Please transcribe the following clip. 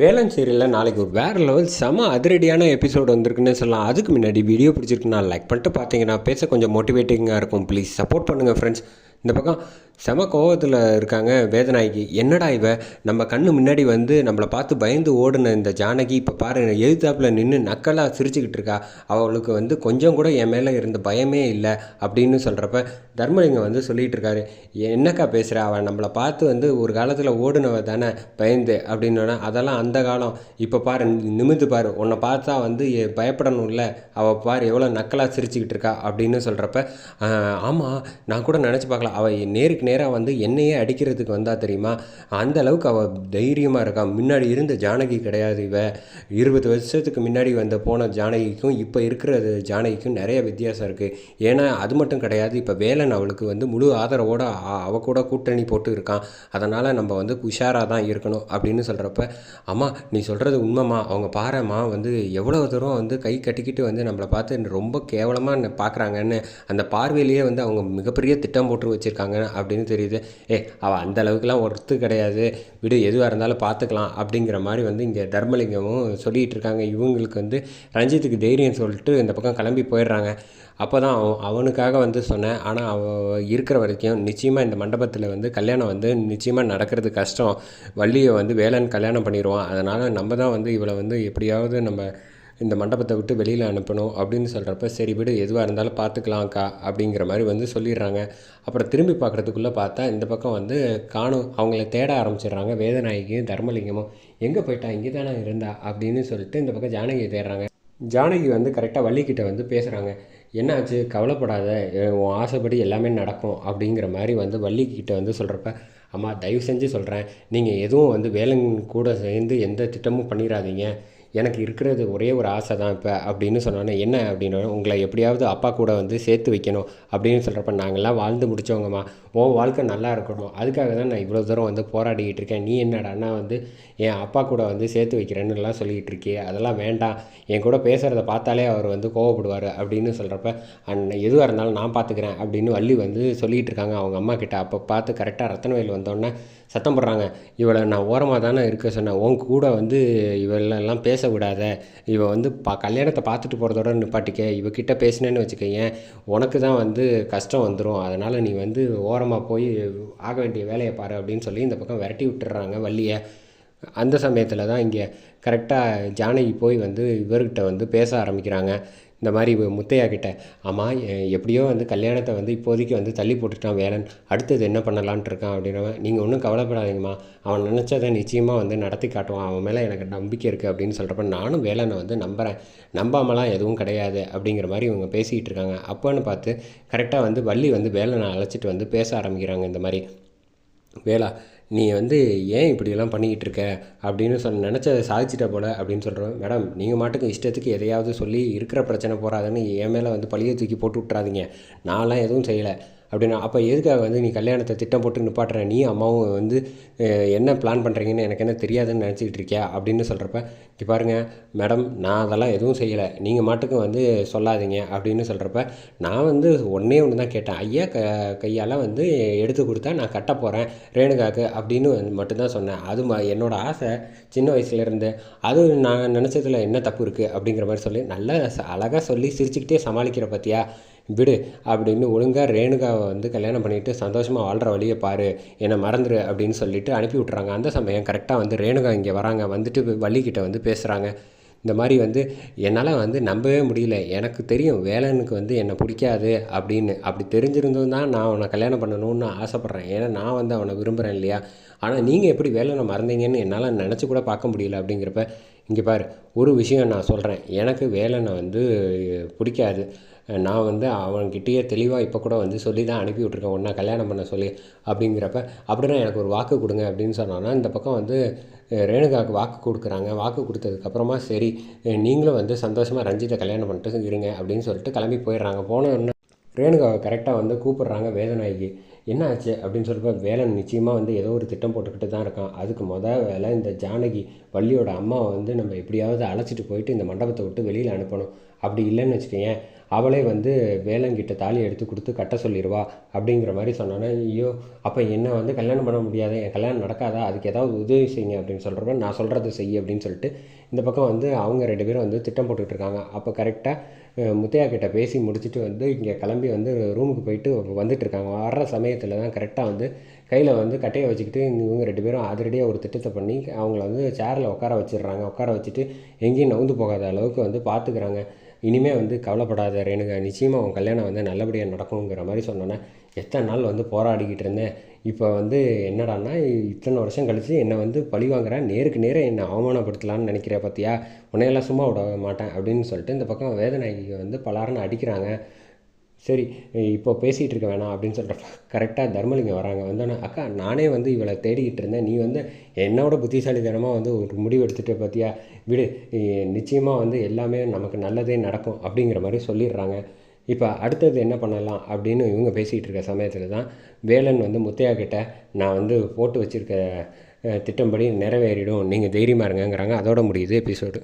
வேலன் சீரியலில் நாளைக்கு ஒரு வேறு லெவல் செம அதிரடியான எபிசோடு வந்திருக்குன்னு சொல்லலாம். அதுக்கு முன்னாடி வீடியோ பிடிச்சிருக்குன்னா லைக் பண்ணிட்டு பார்த்தீங்கன்னா பேச கொஞ்சம் மோட்டிவேட்டிங்காக இருக்கும். ப்ளீஸ் சப்போர்ட் பண்ணுங்கள் ஃப்ரெண்ட்ஸ் இந்த பக்கம் செம கோவத்தில் இருக்காங்க வேதநாயகி. என்னடா இவ? நம்ம கண்ணு முன்னாடி வந்து நம்மளை பார்த்து பயந்து ஓடின இந்த ஜானகி இப்போ பாரு எழுத்தாப்பில் நின்று நக்கலாக சிரிச்சுக்கிட்டு இருக்கா. அவளுக்கு வந்து கொஞ்சம் கூட என் மேலே இருந்த பயமே இல்லை அப்படின்னு சொல்கிறப்ப தர்மலிங்கம் வந்து சொல்லிகிட்டு இருக்காரு. என்னக்கா பேசுகிற அவன் நம்மளை பார்த்து வந்து ஒரு காலத்தில் ஓடுனவ தானே பயந்து அப்படின்னோன்னா அதெல்லாம் அந்த காலம். இப்போ பாரு நிமிந்து பாரு. உன்னை பார்த்தா வந்து பயப்படணும் பயப்படணும்ல. அவள் பாரு எவ்வளோ நக்கலாக சிரிச்சுக்கிட்டு இருக்கா அப்படின்னு சொல்கிறப்ப ஆமாம் நான் கூட நினச்சி பார்க்கலாம் அவள் நேருக்கு நேராக வந்து என்னையே அடிக்கிறதுக்கு வந்தா தெரியுமா? அந்த அளவுக்கு அவள் தைரியமாக இருக்கா. முன்னாடி இருந்த ஜானகி கிடையாது இவ. இருபது வருஷத்துக்கு முன்னாடி வந்த போன ஜானகிக்கும் இப்போ இருக்கிற ஜானகிக்கும் நிறைய வித்தியாசம் இருக்குது ஏன்னா அது மட்டும் கிடையாது. இப்போ வேலன் அவளுக்கு வந்து முழு ஆதரவோடு அவ கூட கூட்டணி போட்டு இருக்கான். அதனால் நம்ம வந்து உஷாராக தான் இருக்கணும் அப்படின்னு சொல்கிறப்ப அம்மா நீ சொல்கிறது உண்மைம்மா. அவங்க பாருமா வந்து எவ்வளோ தூரம் வந்து கை கட்டிக்கிட்டு வந்து நம்மளை பார்த்து ரொம்ப கேவலமாக பார்க்குறாங்கன்னு அந்த பார்வையிலேயே வந்து அவங்க மிகப்பெரிய திட்டம் போட்டு வச்சுருக்காங்க அப்படின்னு தெரியுது. ஏ அவள் அந்த அளவுக்குலாம் ஒர்த்து கிடையாது. விடு எதுவாக இருந்தாலும் பார்த்துக்கலாம் அப்படிங்கிற மாதிரி வந்து இங்கே தர்மலிங்கமும் சொல்லிகிட்டு இருக்காங்க. இவங்களுக்கு வந்து ரஞ்சித்துக்கு தைரியம் சொல்லிட்டு இந்த பக்கம் கிளம்பி போயிடுறாங்க. அப்போ தான் அவன் அவனுக்காக வந்து சொன்னேன். ஆனால் அவள் இருக்கிற வரைக்கும் நிச்சயமாக இந்த மண்டபத்தில் வந்து கல்யாணம் வந்து நிச்சயமாக நடக்கிறது கஷ்டம். வள்ளியை வந்து வேலைன்னு கல்யாணம் பண்ணிடுவான் அதனால் நம்ம தான் வந்து இவளை வந்து எப்படியாவது நம்ம இந்த மண்டபத்தை விட்டு வெளியில் அனுப்பணும் அப்படின்னு சொல்கிறப்ப சரி விடு எதுவாக இருந்தாலும் பார்த்துக்கலாம்க்கா அப்படிங்கிற மாதிரி வந்து சொல்லிடுறாங்க. அப்புறம் திரும்பி பார்க்குறதுக்குள்ளே பார்த்தா இந்த பக்கம் வந்து காணும் அவங்கள தேட ஆரம்பிச்சிடுறாங்க. வேதநாயகியும் தர்மலிங்கமும் எங்கே போயிட்டா? இங்கே தானே இருந்தா? அப்படின்னு சொல்லிட்டு இந்த பக்கம் ஜானகியை தேடுறாங்க. ஜானகி வந்து கரெக்டாக வள்ளிக்கிட்ட வந்து பேசுகிறாங்க என்னாச்சு? கவலைப்படாத. உன் ஆசைப்படி எல்லாமே நடக்கும் அப்படிங்கிற மாதிரி வந்து வள்ளிக்கிட்ட வந்து சொல்கிறப்ப அம்மா தயவு செஞ்சு சொல்கிறேன் நீங்கள் எதுவும் வந்து வேலன் கூட சேர்ந்து எந்த திட்டமும் பண்ணிடாதீங்க. எனக்கு இருக்கிறது ஒரே ஒரு ஆசை தான் இப்போ அப்படின்னு சொன்னோன்னே என்ன அப்படின்னா உங்களை எப்படியாவது அப்பா கூட வந்து சேர்த்து வைக்கணும் அப்படின்னு சொல்கிறப்ப நாங்கள்லாம் வாழ்ந்து முடிச்சவங்கம்மா. உன் வாழ்க்கை நல்லா இருக்கணும். அதுக்காக தான் நான் இவ்வளோ தூரம் வந்து போராடிக்கிட்டு இருக்கேன். நீ என்னடானா வந்து என் அப்பா கூட வந்து சேர்த்து வைக்கிறேன்னுலாம் சொல்லிக்கிட்டு இருக்கே அதெல்லாம் வேண்டாம். என் கூட பேசுகிறத பார்த்தாலே அவர் வந்து கோவப்படுவார் அப்படின்னு சொல்கிறப்ப அண்ணன் எதுவாக இருந்தாலும் நான் பார்த்துக்கிறேன் அப்படின்னு வள்ளி வந்து சொல்லிகிட்டு இருக்காங்க. அவங்க அம்மா கிட்ட அப்போ பார்த்து கரெக்டாக ரத்தனவேல் வந்தோடனே சத்தம் போடுறாங்க. இவளை நான் ஓரமாக தானே இருக்க சொன்னேன். உன் கூட வந்து இவளெல்லாம் பேச விடாத இவள் வந்து பா கல்யாணத்தை பார்த்துட்டு போகிறதோட நிப்பாட்டிக்க. இவகிட்ட பேசினேன்னு வச்சுக்கோங்க உனக்கு தான் வந்து கஷ்டம் வந்துடும் அதனால் நீ வந்து ஓரமாக போய் ஆக வேண்டிய வேலையை பாரு அப்படின்னு சொல்லி இந்த பக்கம் விரட்டி விட்டுறாங்க வள்ளியை. அந்த சமயத்தில் தான் இங்கே கரெக்டாக ஜானகி போய் வந்து இவர்கிட்ட வந்து பேச ஆரம்பிக்கிறாங்க. இந்த மாதிரி முத்தையா கிட்ட ஆமாம் எ- எப்படியோ வந்து கல்யாணத்தை வந்து இப்போதைக்கு வந்து தள்ளி போட்டுட்டான் வேலன். அடுத்தது என்ன பண்ணலான்ட்டு இருக்கான்? அப்படின்றவன் நீங்கள் ஒன்றும் கவலைப்படாதீங்கம்மா. அவன் நினச்சதை நிச்சயமாக வந்து நடத்தி காட்டுவான். அவன் மேலே எனக்கு நம்பிக்கை இருக்குது அப்படின்னு சொல்கிறப்ப நானும் வேலனை வந்து நம்புகிறேன் நம்பாமலாம் எதுவும் கிடையாது. அப்படிங்கிற மாதிரி இவங்க பேசிக்கிட்டு இருக்காங்க. அப்போன்னு பார்த்து கரெக்டாக வந்து வள்ளி வந்து வேலனை அழைச்சிட்டு வந்து பேச ஆரம்பிக்கிறாங்க இந்த மாதிரி. வேலா நீ வந்து ஏன் இப்படியெல்லாம் பண்ணிக்கிட்டு இருக்க அப்படின்னு சொன்ன நினச்சதை சாதிச்சிட்ட போல அப்படின்னு சொல்கிறோம் மேடம் நீங்கள் மாட்டுக்கு இஷ்டத்துக்கு எதையாவது சொல்லி இருக்கிற பிரச்சனை போகிறாதுன்னு என் மேலே வந்து பழிய தூக்கி போட்டு விட்றாதீங்க நான்லாம் எதுவும் செய்யலை. அப்படின்னா அப்போ எதுக்காக வந்து நீ கல்யாணத்தை திட்டம் போட்டு நிப்பாட்டுற? நீ அம்மாவும் வந்து என்ன பிளான் பண்ணுறீங்கன்னு எனக்கு என்ன தெரியாதுன்னு நினச்சிக்கிட்டு இருக்கியா? அப்படின்னு சொல்கிறப்ப இங்கே பாருங்கள் மேடம் நான் அதெல்லாம் எதுவும் செய்யலை. நீங்கள் மாட்டுக்கும் வந்து சொல்லாதீங்க. அப்படின்னு சொல்கிறப்ப நான் வந்து ஒன்றே ஒன்று தான் கேட்டேன். ஐயா க கையால் வந்து எடுத்து கொடுத்தா நான் கட்ட போகிறேன் ரேணுகாக்கு அப்படின்னு வந்து மட்டும்தான் சொன்னேன். அது ம என்னோட ஆசை சின்ன வயசுலேருந்து அது நான் நினச்சதில் என்ன தப்பு இருக்குது அப்படிங்கிற மாதிரி சொல்லி நல்லா அழகாக சொல்லி சிரிச்சுக்கிட்டே சமாளிக்கிற பற்றியா விடு அப்படின்னு ஒழுங்காக ரேணுகாவை வந்து கல்யாணம் பண்ணிவிட்டு சந்தோஷமாக வாழ்கிற வழியை பாரு. என்னை மறந்துடு அப்படின்னு சொல்லிட்டு அனுப்பி விட்றாங்க அந்த சமயம் கரெக்டாக வந்து ரேணுகா இங்கே வராங்க. வந்துட்டு வள்ளிக்கிட்ட வந்து பேசுகிறாங்க இந்த மாதிரி வந்து என்னால் வந்து நம்பவே முடியல. எனக்கு தெரியும் வேலனுக்கு வந்து என்னை பிடிக்காது அப்படின்னு. அப்படி தெரிஞ்சிருந்தும் தான் நான் அவனை கல்யாணம் பண்ணணும்னு ஆசைப்பட்றேன். ஏன்னா நான் வந்து அவனை விரும்புகிறேன் இல்லையா? ஆனால் நீங்கள் எப்படி வேலனை மறந்தீங்கன்னு என்னால் நினச்சி கூட பார்க்க முடியல அப்படிங்கிறப்ப இங்கே பாரு ஒரு விஷயம் நான் சொல்கிறேன் எனக்கு வேலனை வந்து பிடிக்காது. நான் வந்து அவன்கிட்டயே தெளிவாக இப்போ கூட வந்து சொல்லி தான் அனுப்பி விட்ருக்கேன் ஒன்றா கல்யாணம் பண்ண சொல்லி அப்படிங்கிறப்ப அப்படின்னா எனக்கு ஒரு வாக்கு கொடுங்க அப்படின்னு சொன்னோன்னா இந்த பக்கம் வந்து ரேணுகாவுக்கு வாக்கு கொடுக்குறாங்க. வாக்கு கொடுத்ததுக்கப்புறமா சரி நீங்களும் வந்து சந்தோஷமாக ரஞ்சித்தை கல்யாணம் பண்ணிட்டு இருங்க அப்படின்னு சொல்லிட்டு கிளம்பி போயிடுறாங்க. போன ரேணுகாவை கரெக்டாக வந்து கூப்பிட்றாங்க வேதநாயகி. என்ன ஆச்சு அப்படின்னு சொல்லிட்டு வேலன் நிச்சயமாக வந்து ஏதோ ஒரு திட்டம் போட்டுக்கிட்டு தான் இருக்கான். அதுக்கு மொதல் வேலை இந்த ஜானகி வள்ளியோட அம்மாவை வந்து நம்ம எப்படியாவது அழைச்சிட்டு போயிட்டு இந்த மண்டபத்தை விட்டு வெளியில் அனுப்பணும். அப்படி இல்லைன்னு வச்சுக்கோங்க அவளே வந்து வேலங்கிட்ட தாலி எடுத்து கொடுத்து கட்ட சொல்லிடுவா அப்படிங்கிற மாதிரி சொன்னோன்னே ஐயோ அப்போ என்ன வந்து கல்யாணம் பண்ண முடியாது என் கல்யாணம் நடக்காதா அதுக்கு ஏதாவது உதவி செய்யுங்க அப்படின்னு சொல்கிறப்ப நான் சொல்கிறது செய் அப்படின்னு சொல்லிட்டு இந்த பக்கம் வந்து அவங்க ரெண்டு பேரும் வந்து திட்டம் போட்டுக்கிட்டு இருக்காங்க. அப்போ கரெக்டாக முத்தையா கிட்டே பேசி முடிச்சுட்டு வந்து இங்கே கிளம்பி வந்து ரூமுக்கு போயிட்டு வந்துட்டுருக்காங்க வர்ற சமயத்தில் தான் கரெக்டாக வந்து கையில் வந்து கட்டையை வச்சுக்கிட்டு இவங்க ரெண்டு பேரும் அதிரடியாக ஒரு திட்டத்தை பண்ணி அவங்கள வந்து சேரில் உட்கார வச்சிடுறாங்க. உட்கார வச்சுட்டு எங்கேயும் நவுந்து போகாத அளவுக்கு வந்து பார்த்துக்கிறாங்க இனிமேல் வந்து கவலைப்படாத ரேணுகா நிச்சயமாக உன் கல்யாணம் வந்து நல்லபடியாக நடக்குங்கிற மாதிரி சொன்னோன்னே எத்தனை நாள் வந்து போராடிக்கிட்டு இருந்தேன். இப்போ வந்து என்னடான்னா இத்தனை வருஷம் கழித்து என்னை வந்து பழி வாங்குறேன் நேருக்கு நேரம் என்னை அவமானப்படுத்தலான்னு நினைக்கிற பார்த்தியா உன்னையெல்லாம் சும்மா விட மாட்டேன் அப்படின்னு சொல்லிட்டு இந்த பக்கம் வேதநாயகியை வந்து பலாருன்னு அடிக்கிறாங்க. சரி இப்போ பேசிகிட்டு இருக்க வேணாம் அப்படின்னு சொல்லிட்டு கரெக்டாக தர்மலிங்கம் வராங்க. வந்தோன்னே அக்கா நானே வந்து இவளை தேடிக்கிட்டு இருந்தேன். நீ வந்து என்னோட புத்திசாலித்தனமாக வந்து ஒரு முடிவு எடுத்துகிட்டு பார்த்தியா விடு நிச்சயமாக வந்து எல்லாமே நமக்கு நல்லதே நடக்கும். அப்படிங்கிற மாதிரி சொல்லிடுறாங்க. இப்போ அடுத்தது என்ன பண்ணலாம் அப்படின்னு இவங்க பேசிகிட்டு இருக்க சமயத்தில் தான் வேலன் வந்து முத்தையா கிட்ட நான் வந்து போட்டு வச்சுருக்க திட்டம்படி நிறைவேறிடும். நீங்கள் தைரியமாக இருங்கங்கிறாங்க. அதோட முடியுது எபிசோடு